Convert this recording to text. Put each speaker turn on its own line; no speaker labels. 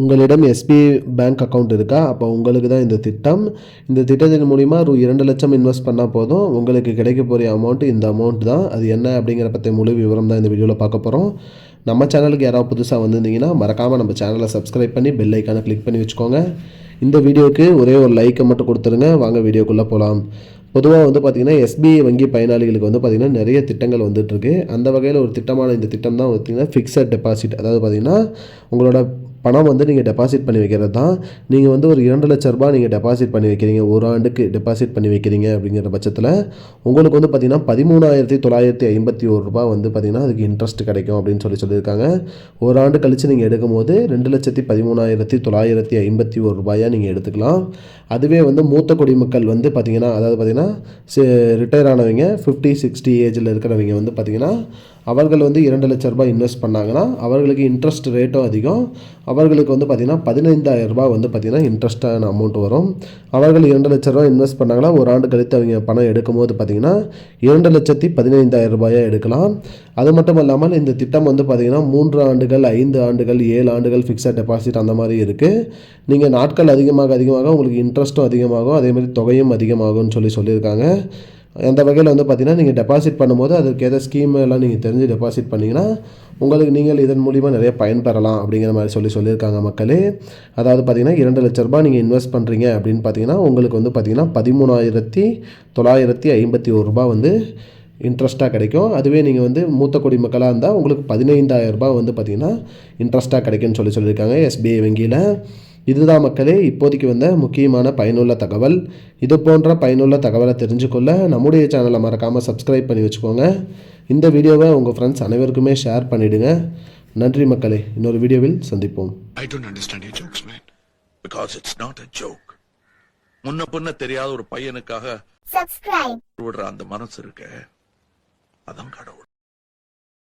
உங்களிடம் SBI bank account இருக்கா? அப்போ உங்களுக்கு தான் இந்த திட்டம். இந்த திட்டத்தின் மூலிமா ரூ இரண்டு லட்சம் இன்வெஸ்ட் பண்ணால் போதும். உங்களுக்கு கிடைக்க போகிற அமௌண்ட் இந்த அமௌண்ட் தான். அது என்ன அப்படிங்கிற பற்றி முழு விவரம் தான் இந்த வீடியோவில் பார்க்க போகிறோம் நம்ம சேனலுக்கு யாராவது புதுசாக வந்திருந்தீங்கன்னா மறக்காமல் நம்ம சேனலை சப்ஸ்கிரைப் பண்ணி பெல் ஐக்கானை கிளிக் பண்ணி வச்சுக்கோங்க. இந்த வீடியோக்கு ஒரே ஒரு லைக்கை மட்டும் கொடுத்துருங்க. வாங்க வீடியோக்குள்ளே போகலாம் பொதுவாக வந்து பார்த்திங்கன்னா எஸ்பிஐ வங்கி பயனாளிகளுக்கு வந்து பார்த்திங்கன்னா நிறைய திட்டங்கள் வந்துட்டுருக்கு அந்த வகையில் ஒரு திட்டமான இந்த திட்டம் தான் பார்த்திங்கன்னா ஃபிக்ஸட் டெபாசிட் அதாவது பார்த்திங்கன்னா உங்களோட பணம் வந்து நீங்கள் டெபாசிட் பண்ணி வைக்கிறது தான். நீங்கள் வந்து ஒரு இரண்டு லட்ச ரூபாய் நீங்கள் டெபாசிட் பண்ணி வைக்கிறீங்க. ஒரு ஆண்டுக்கு டெபாசிட் பண்ணி வைக்கிறீங்க அப்படிங்கிற பட்சத்தில் உங்களுக்கு வந்து பார்த்திங்கன்னா பதிமூணாயிரத்தி தொள்ளாயிரத்தி ஐம்பத்தி ஒரு ரூபா வந்து பார்த்திங்கன்னா அதுக்கு இன்ட்ரெஸ்ட் கிடைக்கும் அப்படின்னு சொல்லி சொல்லியிருக்காங்க. ஒரு ஆண்டு கழித்து நீங்கள் எடுக்கும்போது ரெண்டு லட்சத்தி பதிமூணாயிரத்தி தொள்ளாயிரத்தி ஐம்பத்தி ஒரு ரூபாயாக நீங்கள் எடுத்துக்கலாம். அதுவே வந்து மூத்த குடிமக்கள் வந்து பார்த்திங்கன்னா அதாவது பார்த்திங்கன்னா ரிட்டையர் ஆனவங்க ஃபிஃப்டி சிக்ஸ்டி ஏஜில் இருக்கிறவங்க வந்து பார்த்திங்கன்னா அவர்கள் வந்து இரண்டு லட்ச ரூபாய் இன்வெஸ்ட் பண்ணாங்கன்னா அவர்களுக்கு இன்ட்ரெஸ்ட் ரேட்டும் அதிகம். அவர்களுக்கு வந்து பார்த்திங்கன்னா பதினைந்தாயிரம் ரூபாய் வந்து பார்த்திங்கன்னா இன்ட்ரெஸ்டான அமௌண்ட் வரும். அவர்கள் இரண்டு லட்ச ரூபாய் இன்வெஸ்ட் பண்ணாங்கன்னா ஒரு ஆண்டு கழித்து அவங்க பணம் எடுக்கும்போது பார்த்திங்கன்னா இரண்டு லட்சத்தி பதினைந்தாயிரம் ரூபாயாக எடுக்கலாம். அது மட்டும் இல்லாமல் இந்த திட்டம் வந்து பார்த்திங்கன்னா மூன்று ஆண்டுகள் ஐந்து ஆண்டுகள் ஏழு ஆண்டுகள் ஃபிக்ஸட் டெபாசிட் அந்த மாதிரி இருக்குது நீங்கள் நாட்கள் அதிகமாக அதிகமாக உங்களுக்கு இன்ட்ரெஸ்ட்டும் அதிகமாகும். அதே மாதிரி தொகையும் அதிகமாகும்னு சொல்லி சொல்லியிருக்காங்க. அந்த வகையில் வந்து பார்த்திங்கன்னா நீங்கள் டெபாசிட் பண்ணும்போது அதுக்கு ஏதாவது ஸ்கீம் எல்லாம் நீங்கள் தெரிஞ்சு டெபாசிட் பண்ணிங்கன்னா உங்களுக்கு நீங்கள் இதன் மூலிமா நிறைய பயன்பெறலாம் அப்படிங்கிற மாதிரி சொல்லி சொல்லியிருக்காங்க மக்களே. அதாவது பார்த்தீங்கன்னா இரண்டு லட்ச ரூபாய் நீங்கள் இன்வெஸ்ட் பண்ணுறீங்க அப்படின்னு பார்த்தீங்கன்னா உங்களுக்கு வந்து பார்த்தீங்கன்னா பதிமூணாயிரத்தி தொள்ளாயிரத்தி ஐம்பத்தி ஒரு ரூபா வந்து இன்ட்ரெஸ்ட்டாக கிடைக்கும். அதுவே நீங்கள் வந்து மூத்த குடிமக்களாக இருந்தால் உங்களுக்கு பதினைந்தாயிரம் ரூபாய் வந்து பார்த்திங்கன்னா இன்ட்ரெஸ்ட்டாக கிடைக்கும்னு சொல்லி சொல்லியிருக்காங்க எஸ்பிஐ வங்கியில். இதுதான் மக்களே இப்போதைக்கு வந்த முக்கியமான பயனுள்ள தகவல். இது போன்ற பயனுள்ள தகவலை தெரிஞ்சுக்கொள்ள நம்முடைய சேனலை மறக்காமல் சப்ஸ்கிரைப் பண்ணி வச்சுக்கோங்க. இந்த வீடியோவை உங்கள் ஃப்ரெண்ட்ஸ் அனைவருக்குமே ஷேர் பண்ணிவிடுங்க நன்றி மக்களே இன்னொரு வீடியோவில் சந்திப்போம்.
I don't understand your jokes, man. Because it's not a joke. முன்ன பின்ன தெரியாத ஒரு பையனுக்காக
subscribe.
விடுற அந்த மனசு இருக்க. அதான் கடவுள்.